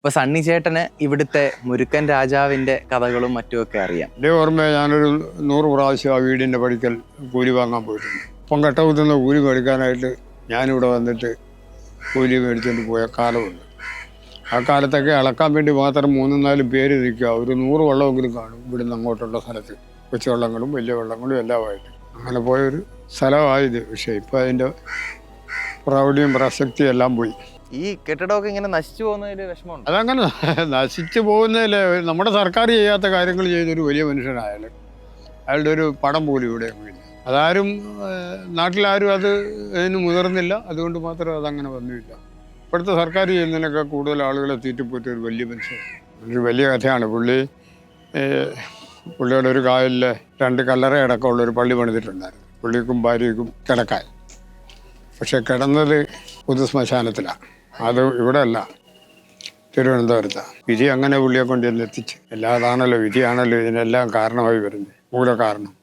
ഇപ്പൊ സണ്ണി ചേട്ടന് ഇവിടുത്തെ മുരുക്കൻ രാജാവിന്റെ കഥകളും മറ്റുമൊക്കെ അറിയാം. എന്റെ ഓർമ്മ ഞാനൊരു നൂറ് പ്രാവശ്യം ആ വീടിന്റെ പടിക്കൽ കൂലി വാങ്ങാൻ പോയിട്ടുണ്ട്. അപ്പം കട്ട കുത്തുന്ന കൂലി മേടിക്കാനായിട്ട് ഞാനിവിടെ വന്നിട്ട് കൂലി മേടിച്ചുകൊണ്ട് പോയ കാലമുണ്ട്. ആ കാലത്തൊക്കെ അളക്കാൻ വേണ്ടി മാത്രം മൂന്നും നാലും പേര് നിൽക്കുക. ഒരു നൂറ് വള്ളമെങ്കിലും കാണും ഇവിടുന്ന് അങ്ങോട്ടുള്ള സ്ഥലത്ത്. കൊച്ചുവള്ളങ്ങളും വലിയ വള്ളങ്ങളും എല്ലാമായിട്ട്. അങ്ങനെ പോയൊരു സ്ഥലമായത്. പക്ഷേ ഇപ്പം അതിന്റെ പ്രൗഢിയും പ്രസക്തിയും എല്ലാം പോയി. ഈ കെട്ടിടമൊക്കെ ഇങ്ങനെ നശിച്ചു പോകുന്നതിൽ വിഷമമുണ്ട്? അതങ്ങനെ നശിച്ചു പോകുന്നതിൽ നമ്മുടെ സർക്കാർ ചെയ്യാത്ത കാര്യങ്ങൾ ചെയ്തൊരു വലിയ മനുഷ്യനായാലും അയാളുടെ ഒരു പടം പോലും ഇവിടെ അതാരും നാട്ടിലാരും അത് അതിന് മുതിർന്നില്ല. അതുകൊണ്ട് മാത്രം അതങ്ങനെ വന്നില്ല. ഇപ്പോഴത്തെ സർക്കാർ ചെയ്യുന്നതിനൊക്കെ കൂടുതൽ ആളുകളെ തീറ്റിപ്പോയിട്ട് ഒരു വലിയ മനുഷ്യൻ. ഒരു വലിയ കഥയാണ്. പുള്ളി പുള്ളിയുടെ ഒരു കായലിൽ രണ്ട് കല്ലറ അടക്കമുള്ള ഒരു പള്ളി പണിതിട്ടുണ്ടായിരുന്നു. പുള്ളിക്കും ഭാര്യയ്ക്കും കിടക്കാൻ പക്ഷെ കിടന്നത് പൊതു ശ്മശാനത്തിലാണ് അത് ഇവിടെ അല്ല തിരുവനന്തപുരത്താണ് വിധി അങ്ങനെ പുള്ളിയെ കൊണ്ട് ചെന്ന് എത്തിച്ച്. എല്ലാതാണല്ലോ വിധിയാണല്ലോ ഇതിനെല്ലാം കാരണമായി വരുന്നത്. മൂല കാരണം